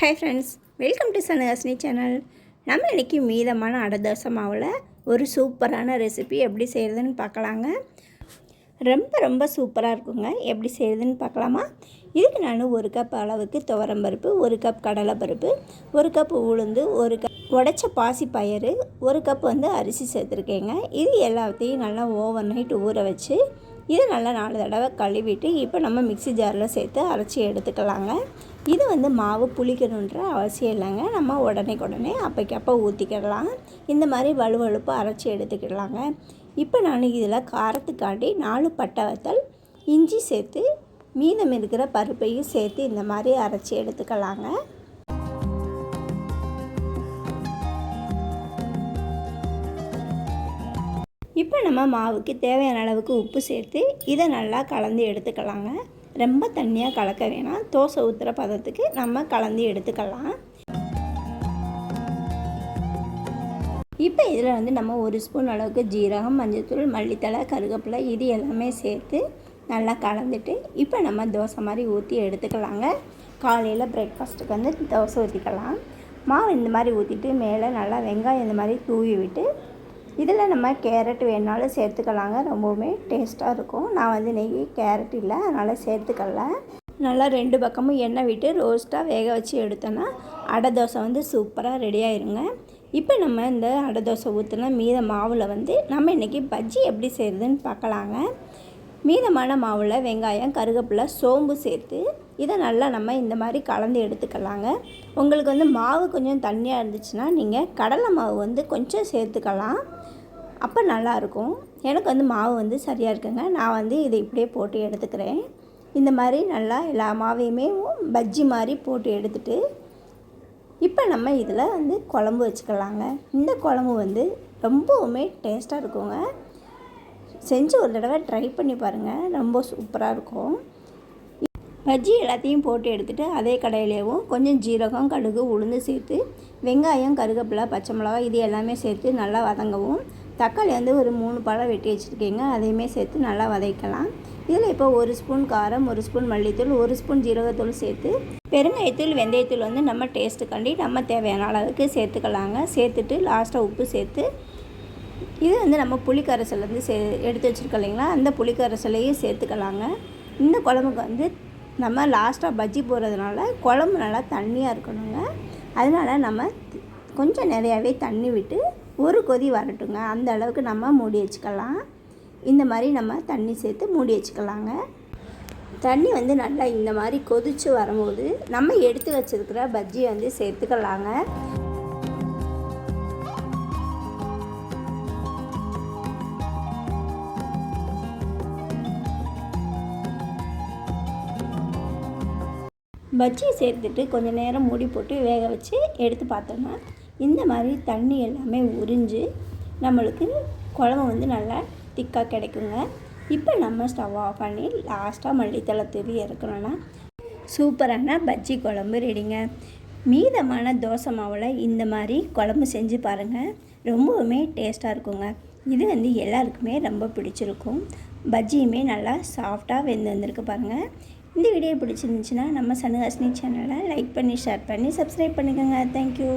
Hi friends welcome to Sanakasini channel நம்ம இன்றைக்கி மீதமான அடதோசை மாவில் ஒரு சூப்பரான ரெசிபி எப்படி செய்கிறதுன்னு பார்க்கலாங்க. ரொம்ப ரொம்ப சூப்பராக இருக்குங்க. எப்படி செய்கிறதுன்னு பார்க்கலாமா? இதுக்கு நான் ஒரு கப் அளவுக்கு துவரம்பருப்பு ஒரு கப் கடலைப்பருப்பு ஒரு கப் உளுந்து ஒரு கப் உடச்ச பாசி பயிறு ஒரு கப் வந்து அரிசி சேர்த்துருக்கேங்க. இது எல்லாத்தையும் நல்லா ஓவர் நைட் ஊற வச்சு இதை நல்லா நாலு தடவை கழுவிட்டு இப்போ நம்ம மிக்சி ஜாரில் சேர்த்து அரைச்சி எடுத்துக்கலாங்க. இது வந்து மாவு புளிக்கணுன்ற அவசியம் இல்லைங்க. நம்ம உடனே உடனே அப்போக்கப்போ ஊற்றிக்கிடலாம் இந்த மாதிரி வலுவழுப்பு அரைச்சி எடுத்துக்கிடலாங்க. இப்போ நான் இதில் காரத்துக்காண்டி நாலு பட்டை வத்தல் இஞ்சி சேர்த்து மீதம் இருக்கிற பருப்பையும் சேர்த்து இந்த மாதிரி அரைச்சி எடுத்துக்கலாங்க. இப்போ நம்ம மாவுக்கு தேவையான அளவுக்கு உப்பு சேர்த்து இதை நல்லா கலந்து எடுத்துக்கலாங்க. ரொம்ப தண்ணியாக கலக்க வேணாம். தோசை ஊற்றுற பதத்துக்கு நம்ம கலந்து எடுத்துக்கலாம். இப்போ இதில் வந்து நம்ம ஒரு ஸ்பூன் அளவுக்கு ஜீரகம் மஞ்சள்தூள் மல்லித்தலை கருவேப்பிலை இது எல்லாமே சேர்த்து நல்லா கலந்துட்டு இப்போ நம்ம தோசை மாதிரி ஊற்றி எடுத்துக்கலாங்க. காலையில் பிரேக்ஃபாஸ்ட்டுக்கு வந்து தோசை ஊற்றிக்கலாம் மாவு இந்த மாதிரி ஊற்றிட்டு மேலே நல்லா வெங்காயம் இந்த மாதிரி தூவி விட்டு இதில் நம்ம கேரட் வேணாலும் சேர்த்துக்கலாங்க. ரொம்பவுமே டேஸ்ட்டாக இருக்கும். நான் வந்து நெய் கேரட் இல்லை அதனால் சேர்த்துக்கல. நல்லா ரெண்டு பக்கமும் எண்ணெய் விட்டு ரோஸ்ட்டாக வேக வச்சு எடுத்தோன்னா அடை தோசை வந்து சூப்பராக ரெடி ஆயிருங்க. இப்போ நம்ம இந்த அடை தோசை ஊற்றுனா மீத மாவில் வந்து நம்ம இன்றைக்கி பஜ்ஜி எப்படி செய்கிறதுன்னு பார்க்கலாங்க. மீதமான மாவில் வெங்காயம் கருவேப்பிலை சோம்பு சேர்த்து இதை நல்லா நம்ம இந்த மாதிரி கலந்து எடுத்துக்கலாங்க. உங்களுக்கு வந்து மாவு கொஞ்சம் தண்ணியாக இருந்துச்சுன்னா நீங்கள் கடலை மாவு வந்து கொஞ்சம் சேர்த்துக்கலாம். அப்போ நல்லாயிருக்கும் எனக்கு வந்து மாவு வந்து சரியாக இருக்குங்க. நான் வந்து இதை இப்படியே போட்டு எடுத்துக்கிறேன். இந்த மாதிரி நல்லா எல்லா மாவையுமே பஜ்ஜி மாதிரி போட்டு எடுத்துகிட்டு இப்போ நம்ம இதில் வந்து குழம்பு வச்சுக்கலாங்க. இந்த குழம்பு வந்து ரொம்பவுமே டேஸ்ட்டாக இருக்குங்க. செஞ்சு ஒரு தடவை ட்ரை பண்ணி பாருங்கள் ரொம்ப சூப்பராக இருக்கும். பஜ்ஜி எல்லாத்தையும் போட்டு எடுத்துகிட்டு அதே கடையிலேயும் கொஞ்சம் ஜீரகம் கடுகு உளுந்து சேர்த்து வெங்காயம் கருகப்பிலை பச்சை மிளகா இது எல்லாமே சேர்த்து நல்லா வதங்கவும். தக்காளி வந்து ஒரு மூணு பழம் வெட்டி வச்சுருக்கீங்க. அதையுமே சேர்த்து நல்லா வதக்கலாம். இதில் இப்போ ஒரு ஸ்பூன் காரம் ஒரு ஸ்பூன் மல்லித்தூள் ஒரு ஸ்பூன் ஜீரகத்தூள் சேர்த்து பெருங்காயத்தூள் வெந்தயத்தூள் வந்து நம்ம டேஸ்ட்டுக்காண்டி நம்ம தேவையான அளவுக்கு சேர்த்துக்கலாங்க. சேர்த்துட்டு லாஸ்ட்டாக உப்பு சேர்த்து இது வந்து நம்ம புளிக்கரைசலேருந்து சே எடுத்து வச்சுருக்கோம் இல்லைங்களா? அந்த புளிக்கரைசலையும் சேர்த்துக்கலாங்க. இந்த குழம்புக்கு வந்து நம்ம லாஸ்ட்டாக பஜ்ஜி போடுறதுனால குழம்பு நல்லா தண்ணியாக இருக்கணுங்க. அதனால் நம்ம கொஞ்சம் நிறையாவே தண்ணி விட்டு ஒரு கொதி வரட்டுங்க. அந்த அளவுக்கு நம்ம மூடி வச்சுக்கலாம். இந்த மாதிரி நம்ம தண்ணி சேர்த்து மூடி வச்சுக்கலாங்க. தண்ணி வந்து நல்லா இந்த மாதிரி கொதித்து வரும்போது நம்ம எடுத்து வச்சுருக்கிற பஜ்ஜியை வந்து சேர்த்துக்கலாங்க. பஜ்ஜியை சேர்த்துட்டு கொஞ்சம் நேரம் மூடி போட்டு வேக வச்சு எடுத்து பார்த்தோம்னா இந்த மாதிரி தண்ணி எல்லாமே உறிஞ்சு நம்மளுக்கு குழம்பு வந்து நல்லா திக்காக கிடைக்குங்க. இப்போ நம்ம ஸ்டவ் ஆஃப் பண்ணி லாஸ்ட்டாக மல்லித்தலை தூவி இறக்கணும்னா சூப்பரான பஜ்ஜி குழம்பு ரெடிங்க. மீதமான தோசை மாவில் இந்த மாதிரி குழம்பு செஞ்சு பாருங்கள் ரொம்பவுமே டேஸ்ட்டாக இருக்குங்க. இது வந்து எல்லாருக்குமே ரொம்ப பிடிச்சிருக்கும். பஜ்ஜியுமே நல்லா சாஃப்டாக வெந்து வந்திருக்கு பாருங்கள் இந்த வீடியோ பிடிச்சிருந்துச்சின்னா நம்ம சனுஹாசினி சேனலை லைக் பண்ணி ஷேர் பண்ணி சப்ஸ்கிரைப் பண்ணிக்கோங்க தேங்க்யூ